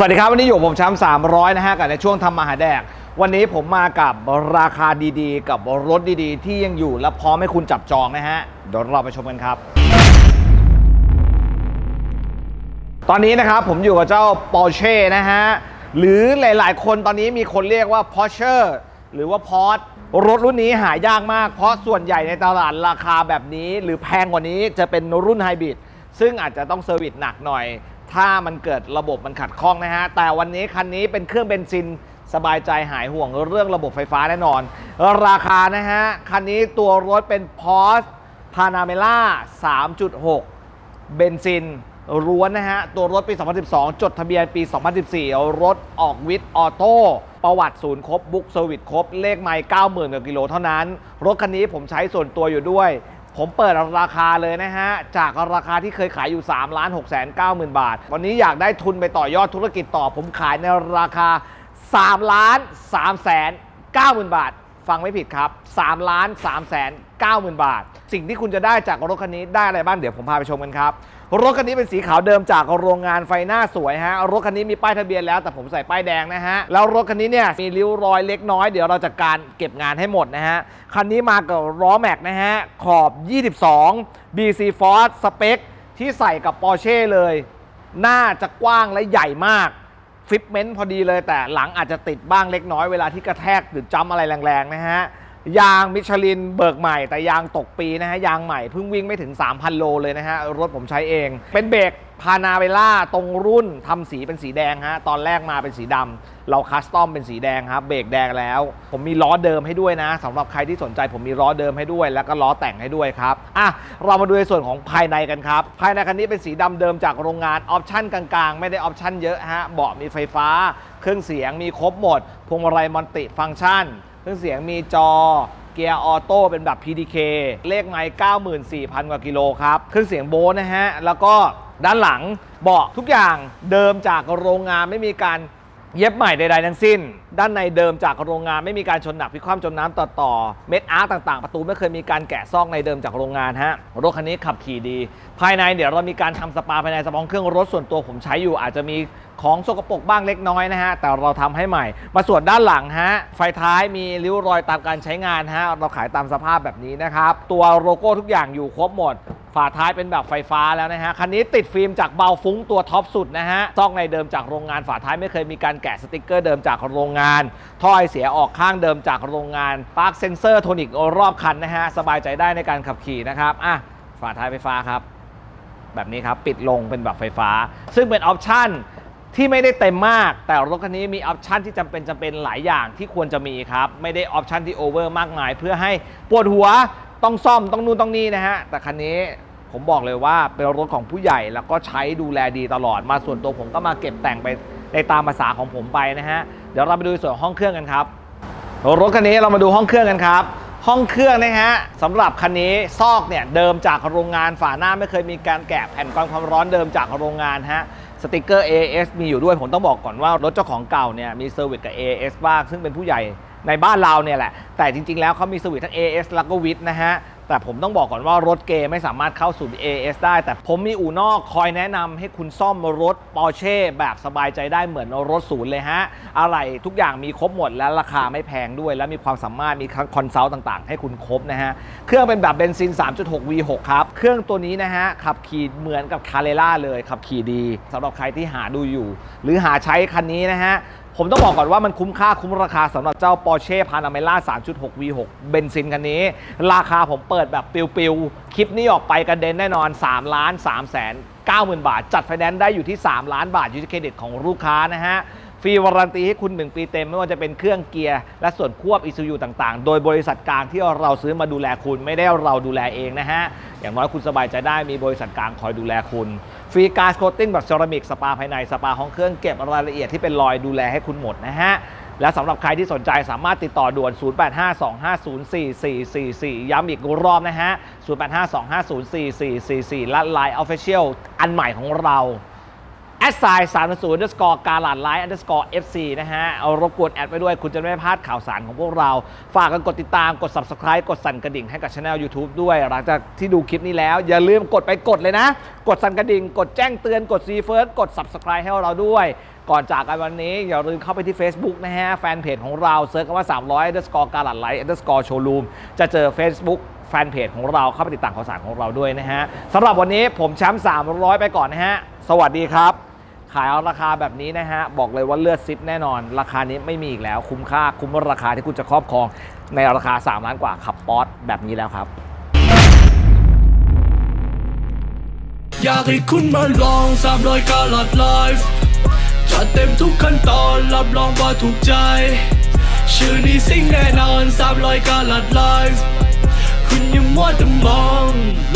สวัสดีครับวันนี้อยู่กับผมแชมป์300นะฮะกับในช่วงทำมาหาแดก วันนี้ผมมากับราคาดีๆ กับรถดีๆ ที่ยังอยู่และพร้อมให้คุณจับจองนะฮะเดี๋ยวเราไปชมกันครับ ตอนนี้นะครับผมอยู่กับเจ้า Porsche นะฮะ หรือหลายๆ คนตอนนี้มีคนเรียกว่า Porsche หรือว่า p o r s รถรุ่นนี้หายากมาก เพราะส่วนใหญ่ในตลาดราคาแบบนี้ หรือแพงกว่านี้จะเป็นรุ่นไฮบริดซึ่งอาจจะต้องเซอร์วิสหนักหน่อย ถ้ามันเกิดระบบมันขัดข้องนะฮะ แต่วันนี้คันนี้เป็นเครื่องเบนซินสบายใจหายห่วงเรื่องระบบไฟฟ้าแน่นอน ราคานะฮะ คันนี้ตัวรถเป็น Porsche Panamera 3.6 เบนซินล้วนนะฮะ ตัวรถปี 2012 จดทะเบียนปี 2014 รถออกวิทออโต้ประวัติศูนย์ครบบุ๊กเซอร์วิสครบ เลขไมล์90,000กว่ากิโลเท่านั้น รถคันนี้ผมใช้ส่วนตัวอยู่ด้วย ผมเปิดราคาเลยนะฮะ จากราคาที่เคยขายอยู่3ล้าน6 9 0 0 0 บาท วันนี้อยากได้ทุนไปต่อยอดธุรกิจต่อ ผมขายในราคา3ล้าน3แสน9 0,000 บาท ฟังไม่ผิดครับ3ล้าน3แสน9 0,000บาท สิ่งที่คุณจะได้จากรถคันนี้ได้อะไรบ้างเดี๋ยวผมพาไปชมกันครับ รถคันนี้เป็นสีขาวเดิมจากโรงงานไฟหน้าสวยฮะ รถคันนี้มีป้ายทะเบียนแล้วแต่ผมใส่ป้ายแดงนะฮะ แล้วรถคันนี้เนี่ยมีริ้วรอยเล็กน้อยเดี๋ยวเราจะการเก็บงานให้หมดนะฮะ คันนี้มากับล้อแม็กนะฮะ ขอบ 22 BC Force สเปคที่ใส่กับ Porsche เลย หน้าจะกว้างและใหญ่มาก ฟิปเมนต์พอดีเลยแต่หลังอาจจะติดบ้างเล็กน้อยเวลาที่กระแทกหรือจ้ำอะไรแรงๆนะฮะ ยางมิชลินเบิกใหม่แต่ยางตกปีนะฮะยางใหม่เพิ่งวิ่งไม่ถึง 3,000 โลเลยนะฮะรถผมใช้เอง เป็นเบรกพานาเวล่าตรงรุ่นทำสีเป็นสีแดงฮะตอนแรกมาเป็นสีดำเราคัสตอมเป็นสีแดงครับเบรกแดงแล้ว ผมมีล้อเดิมให้ด้วยนะสำหรับใครที่สนใจผมมีล้อเดิมให้ด้วย แล้วก็ล้อแต่งให้ด้วยครับอะเรามาดูในส่วนของภายในกันครับ ภายในคันนี้เป็นสีดำเดิมจากโรงงานออปชั่นกลางๆ ไม่ได้ออปชั่นเยอะฮะเบาะมีไฟฟ้า เครื่องเสียงมีครบหมดพวงมาลัยมัลติฟังก์ชัน เครื่องเสียงมีจอ เกียร์ออโต้เป็นแบบ PDK เลขไมล์94,000 กว่ากิโลครับ เครื่องเสียงโบสนะฮะ แล้วก็ด้านหลังเบาะทุกอย่างเดิมจากโรงงานไม่มีการ เย็บใหม่ใดๆทั้งสิ้น ด้านในเดิมจากโรงงานไม่มีการชนหนักพิความจมน้ำต่อต่อเม็ดอาร์ตต่างๆ ประตูไม่เคยมีการแกะซอกในเดิมจากโรงงานฮะรถคันนี้ขับขี่ดี ภายในเดี๋ยวเรามีการทำสปาภายในสปองเครื่องรถส่วนตัวผมใช้อยู่อาจจะมีของสกปรกบ้างเล็กน้อยนะฮะ แต่เราทำให้ใหม่ มาส่วนด้านหลังฮะ ไฟท้ายมีริ้วรอยตามการใช้งานฮะ เราขายตามสภาพแบบนี้นะครับ ตัวโลโก้ทุกอย่างอยู่ครบหมด ฝาท้ายเป็นแบบไฟฟ้าแล้วนะฮะ คันนี้ติดฟิล์มจากเบาฟุ้งตัวท็อปสุดนะฮะซอกในเดิมจากโรงงานฝาท้ายไม่เคยมีการแกะสติกเกอร์เดิมจากโรงงาน ท่อไอเสียออกข้างเดิมจากโรงงานปาร์คเซนเซอร์โทนิกรอบคันนะฮะ สบายใจได้ในการขับขี่นะครับ อะ ฝาท้ายไฟฟ้าครับ แบบนี้ครับ ปิดลงเป็นแบบไฟฟ้า ซึ่งเป็นออปชั่นที่ไม่ได้เต็มมาก แต่รถคันนี้มีออปชั่นที่จำเป็นจำเป็นหลายอย่างที่ควรจะมีครับ ไม่ได้ออปชั่นที่โอเวอร์มากมาย เพื่อให้ปวดหัว ต้องซ่อมต้องนู่นต้องนี่นะฮะ แต่คันนี้ผมบอกเลยว่าเป็นรถของผู้ใหญ่แล้วก็ใช้ดูแลดีตลอดมาส่วนตัวผมก็มาเก็บแต่งไปในตามภาษาของผมไปนะฮะ เดี๋ยวเราไปดูส่วนห้องเครื่องกันครับ รถคันนี้เรามาดูห้องเครื่องกันครับ ห้องเครื่องนะฮะสำหรับคันนี้ซอกเนี่ยเดิมจากโรงงานฝาหน้าไม่เคยมีการแกะแผ่นกรองความร้อนเดิมจากโรงงานฮะสติกเกอร์ AS มีอยู่ด้วยผมต้องบอกก่อนว่ารถเจ้าของเก่าเนี่ยมีเซอร์วิสกับ AS บ้างซึ่งเป็นผู้ใหญ่ในบ้านเราเนี่ยแหละ แต่จริง ๆ แล้วเขามีเซอร์วิสทั้ง AS แล้วก็วิทนะฮะ แต่ผมต้องบอกก่อนว่ารถเกย์ไม่สามารถเข้าสู่ AS ได้ แต่ผมมีอู่นอกคอยแนะนำให้คุณซ่อมรถ Porsche แบบสบายใจได้เหมือนรถศูนย์เลยฮะ อะไรทุกอย่างมีครบหมดและราคาไม่แพงด้วย และมีความสามารถมีคอนซัลท์ต่างๆ ให้คุณครบนะฮะ เครื่องเป็นแบบเบนซิน 3.6 V6 ครับ เครื่องตัวนี้นะฮะขับขี่เหมือนกับคาเรล่าเลยขับขี่ดีสำหรับใครที่หาดูอยู่ หรือหาใช้คันนี้นะฮะ ผมต้องบอกก่อนว่ามันคุ้มค่าคุ้มราคาสำหรับเจ้า Porsche Panamera 3.6 V6 เบนซินคันนี้ ราคาผมเปิดแบบปิวๆ คลิปนี้ออกไปกระเด็นแน่นอน 3 ล้าน3แสน 90,000 บาท จัดไฟแนนซ์ได้อยู่ที่ 3 ล้านบาทยูทิเครดิตของลูกค้านะฮะฟรีวารันตีให้คุณ 1 ปีเต็ม ไม่ว่าจะเป็นเครื่องเกียร์ และส่วนควบ ECU ต่างๆ โดยบริษัทกลางที่เราซื้อมาดูแลคุณไม่ได้เราดูแลเองนะฮะ อย่างน้อยคุณสบายใจได้มีบริษัทกลางคอยดูแลคุณ ฟรีการ์ดโคตติ้งแบบเซรามิกสปาภายในสปาห้องเครื่องเก็บรายละเอียดที่เป็นรอยดูแลให้คุณหมดนะฮะ และสำหรับใครที่สนใจสามารถติดต่อด่วน 0852504444 ย้ำอีกรอบนะฮะ 0852504444 และ Line Official อันใหม่ของเรา แอดไซน์สามศูนย์ underscore การหลาดไลน์ underscore fc นะฮะ เอารบกวนแอดไปด้วยคุณจะไม่พลาดข่าวสารของพวกเรา ฝากกันกดติดตามกด subscribe กดสั่นกระดิ่งให้กับช anel YouTube ด้วย หลังจากที่ดูคลิปนี้แล้ว อย่าลืมกดไปกดเลยนะ กดสั่นกระดิ่ง กดแจ้งเตือนกด see first กด subscribe ให้เราด้วย ก่อนจากกันวันนี้ อย่าลืมเข้าไปที่ Facebook นะฮะ แฟนเพจของเราเซิร์ชคำว่า 300 underscore การหลาดไลน์ underscore showroom จะเจอ Facebook แฟนเพจของเราเข้าไปติดตามข่าวสารของเราด้วยนะฮะสำหรับวันนี้ผมแชมป์300 ไปก่อนนะฮะสวัสดีครับ ขายเอาราคาแบบนี้นะฮะ บอกเลยว่าเลือดซิปแน่นอน ราคานี้ไม่มีอีกแล้ว คุ้มค่า คุ้มราคาที่คุณจะครอบครอง ในราคา 3 ล้านกว่าขับป๊อตแบบนี้แล้วครับ อยากให้คุณมาลองสามรอยกาลัดไลฟ์จัดเต็มทุกขั้นตอนรับรองว่าถูกใจ ชื่อนี้สิ่งแน่นอนสามรอยกาลัดไลฟ์คุณยังมัวแต่มอง